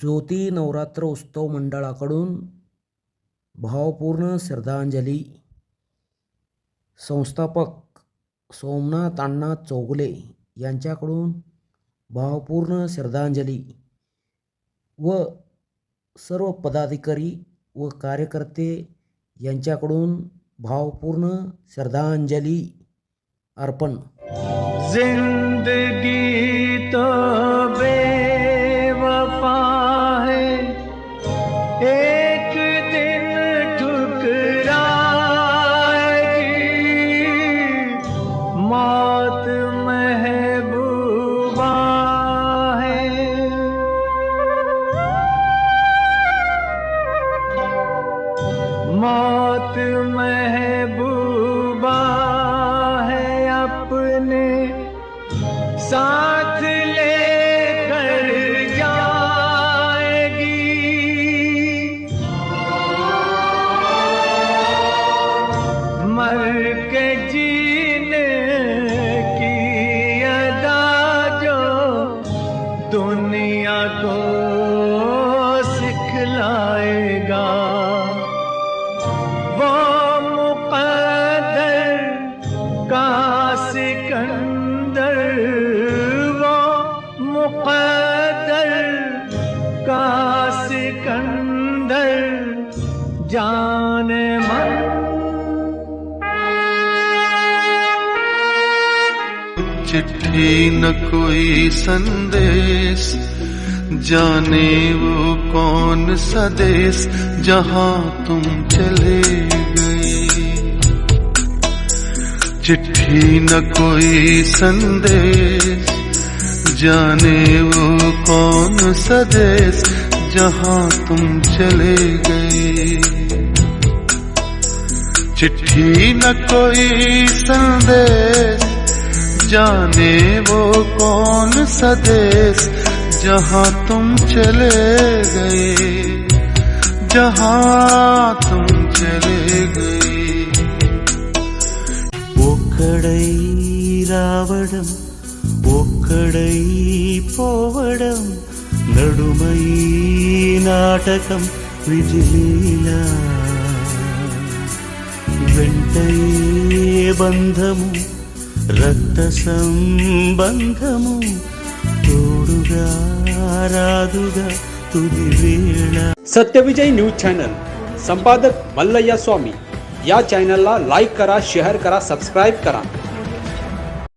ज्योती नवरात्र उत्सव मंडळाकडून भावपूर्ण श्रद्धांजली. संस्थापक सोमनाथ अण्णा चौगुले यांच्याकडून भावपूर्ण श्रद्धांजली व सर्व पदाधिकारी व कार्यकर्ते यांच्याकडून भावपूर्ण श्रद्धांजली अर्पण. जिंदगी तो मौत महबूबा है। मौत महबूबा है अपने साथ जाने मन। चिट्ठी न कोई संदेश, जाने वो कौन सा देश जहाँ तुम चले गए। चिट्ठी न कोई संदेश, जाने वो कौन सा देश जहाँ तुम चले गए। चिट्ठी न कोई संदेश, जाने वो कौन सदेश, जहाँ तुम चले गए। जहाँ तुम चले गए। ओकड़ई रावणम ओकड़ई पोवड़म நடுமை నాటకం విజిలీలా వెంటయే బంధము రక్త సంబంధము తోడుగా రాదుగా తుది వేళ सत्यविजय न्यूज चॅनल संपादक मल्लय्या स्वामी या चॅनलला लाईक करा शेअर करा सबस्क्राईब करा